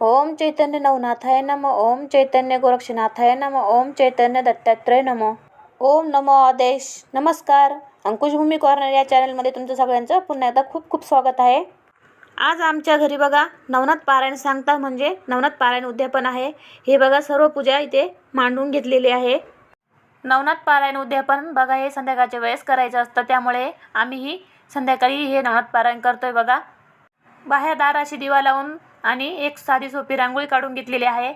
ओम चैतन्य नवनाथाय नम ओम चैतन्य गोरक्षनाथाय नम ओम चैतन्य दत्तात्रय नमो. ओम नमो आदेश. नमस्कार. अंकुशभूमी कॉर्नर या चॅनलमध्ये तुमचं सगळ्यांचं पुन्हा एकदा खूप खूप स्वागत आहे. आज आमच्या घरी बघा नवनाथ पारायण सांगता म्हणजे नवनाथ पारायण उद्यापन आहे. हे बघा सर्व पूजा इथे मांडून घेतलेली आहे. नवनाथ पारायण उद्यापन बघा हे संध्याकाळच्या वेळेस करायचं असतं. त्यामुळे आम्हीही संध्याकाळी हे नवनाथ पारायण करतोय बघा. बाहेर दाराशी दिवा लावून आणि एक साधी सोपी रांगोळी काढून घेतलेली आहे.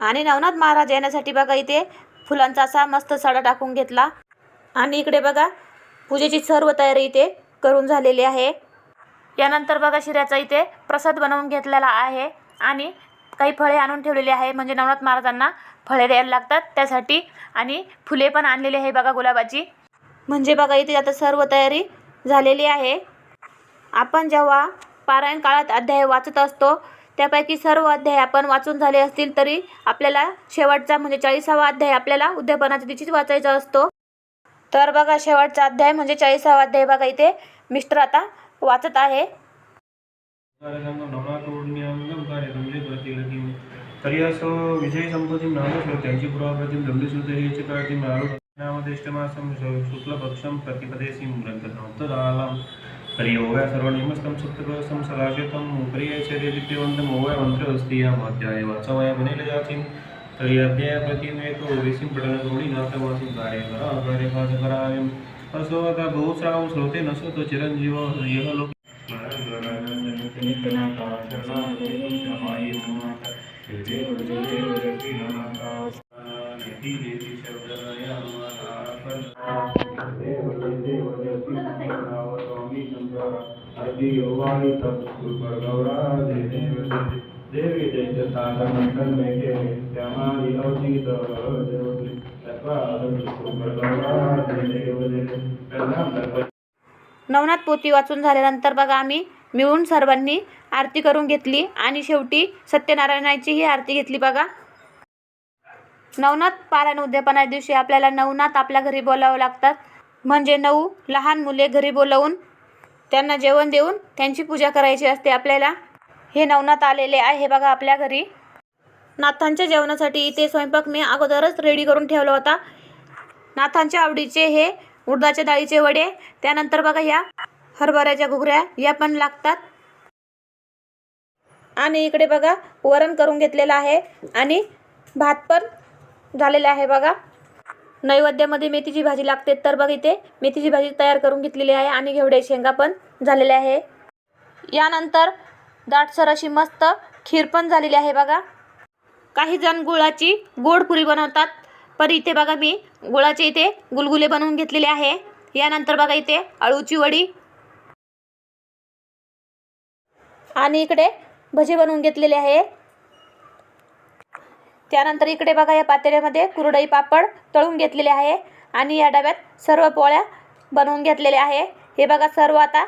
आणि नवनाथ महाराज येण्यासाठी बघा इथे फुलांचा असा मस्त सडा टाकून घेतला. आणि इकडे बघा पूजेची सर्व तयारी इथे करून झालेली आहे. यानंतर बघा शिऱ्याचा इथे प्रसाद बनवून घेतलेला आहे. आणि काही फळे आणून ठेवलेली आहे. म्हणजे नवनाथ महाराजांना फळे द्यायला लागतात त्यासाठी. आणि फुले पण आणलेली आहे बघा गुलाबाची. म्हणजे बघा इथे आता सर्व तयारी झालेली आहे. आपण जेव्हा पारायण काळात अध्याय वाचत असतो. त्यापैकी सर्व अध्याय आपण वाचून झाले असतील तरी आपल्याला शेवटचा म्हणजे चाळीसावा अध्याय आपल्याला उद्यापनाच्या दिवशीच वाचायचा असतो. तर बघा शेवटचा अध्याय म्हणजे चाळीसावा अध्याय बघा इथे. मिस्टर आता वाचत आहे. कार्यसंगं नवनाथोडण्याङ्गं कार्यसंगे प्रतिगतिं तर्यासो विजयसम्पत्तिं नामश्रुत्यांची पुराप्रतिं दण्डश्रुतेः प्रतिं नामदेष्टमासं शुक्लपक्षं प्रतिपदेशीं ग्रन्थसंतदालां ग्रंथ नव्हतं सर्वनियमस्तं सप्तकसं सदाशितं प्रियैश्वर्यदित्यवन्तं ओव्या मन्त्रमस्ति यामाध्याय वाचवया तर्हि अध्यायप्रतिमेको विसिं पठनकरुणीनाथवासिं कार्यकरा कार्यकराकार्यभाजकरायम् असो आता बहुश्रावं श्रोते नसतो चिरञ्जीव यः लोके देवी जय सागर मंडल में के श्यामाली नवनाथ पोथी वाचून झाल्यानंतर बघा आम्ही मिळून सर्वांनी आरती करून घेतली आणि शेवटी सत्यनारायणाची ही आरती घेतली बघा. नवनाथ पारायण उद्यापना दिवशी आपल्याला नवनाथ आपल्या घरी बोलावं लागतात. म्हणजे नऊ लहान मुले घरी बोलावून त्यांना जेवण देऊन त्यांची पूजा करायची असते आपल्याला. हे नवनाथ आलेले आहे बघा आपल्या घरी. नाथांच्या जेवणासाठी इथे स्वयंपाक मी अगोदरच रेडी करून ठेवला होता. नाथांच्या आवडीचे हे उडदाच्या डाळीचे वडे त्यानंतर बघा ह्या हरभऱ्याच्या घुगऱ्या या पण लागतात. आणि इकडे बघा वरण करून घेतलेलं आहे आणि भात पण झालेला आहे बघा. नैवेद्यामध्ये मेथीची भाजी लागते. तर बघ इथे मेथीची भाजी तयार करून घेतलेली आहे आणि घेवडे शेंगा पण झालेले आहे. यानंतर दाटसर अशी मस्त खीर पण झालेली आहे बघा. काही जण गुळाची गोड पुरी बनवतात. पण इथे बघा मी गुळाचे इथे गुलगुले बनवून घेतलेले आहे. यानंतर बघा इथे अळूची वडी. आणि इकडे भजे बनवून घेतलेले आहे. त्यानंतर इकडे बघा या पातेल्यामध्ये कुरडई पापड तळून घेतलेले आहे आणि या डब्यात सर्व पोळ्या बनवून घेतलेल्या आहे. हे बघा सर्व आता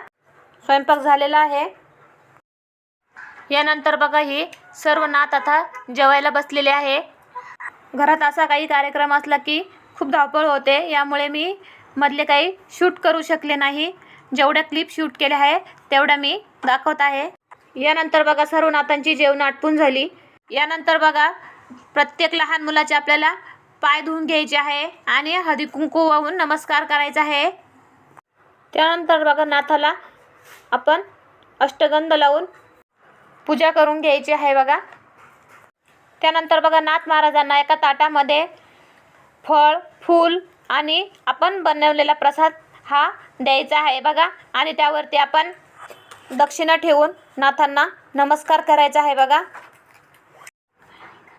स्वयंपाक झालेला आहे. यानंतर बघा ही सर्व नात आता जेवायला बसलेले आहे. घरात असा काही कार्यक्रम असला की खूप धावपळ होते. यामुळे मी मधले काही शूट करू शकले नाही. जेवढ्या क्लिप शूट केल्या आहे तेवढ्या मी दाखवत आहे. यानंतर बघा सर्व नातांची जेवण आटपून झाली. यानंतर बघा प्रत्येक लहान मुलाचे आपल्याला पाय धुवून घ्यायचे आहे आणि हळदी कुंकू वाहून नमस्कार करायचा आहे. त्यानंतर बघा नाथाला आपण अष्टगंध लावून पूजा करून घ्यायची आहे बघा. त्यानंतर बघा नाथ महाराजांना एका ताटामध्ये फळ फूल आणि आपण बनवलेला प्रसाद हा द्यायचा आहे बघा. आणि त्यावरती आपण दक्षिणा ठेवून नाथांना नमस्कार करायचा आहे बघा.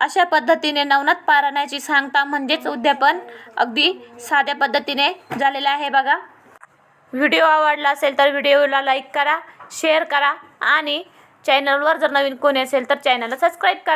अशा पद्धतीने नवनाथ पारायणाची सांगता म्हणजेच उद्यापन अगदी साध्या पद्धतीने झालेलं आहे बघा. व्हिडिओ आवडला असेल तर व्हिडिओला लाईक करा शेअर करा आणि चॅनलवर जर नवीन कोणी असेल तर चॅनलला सबस्क्राईब करा.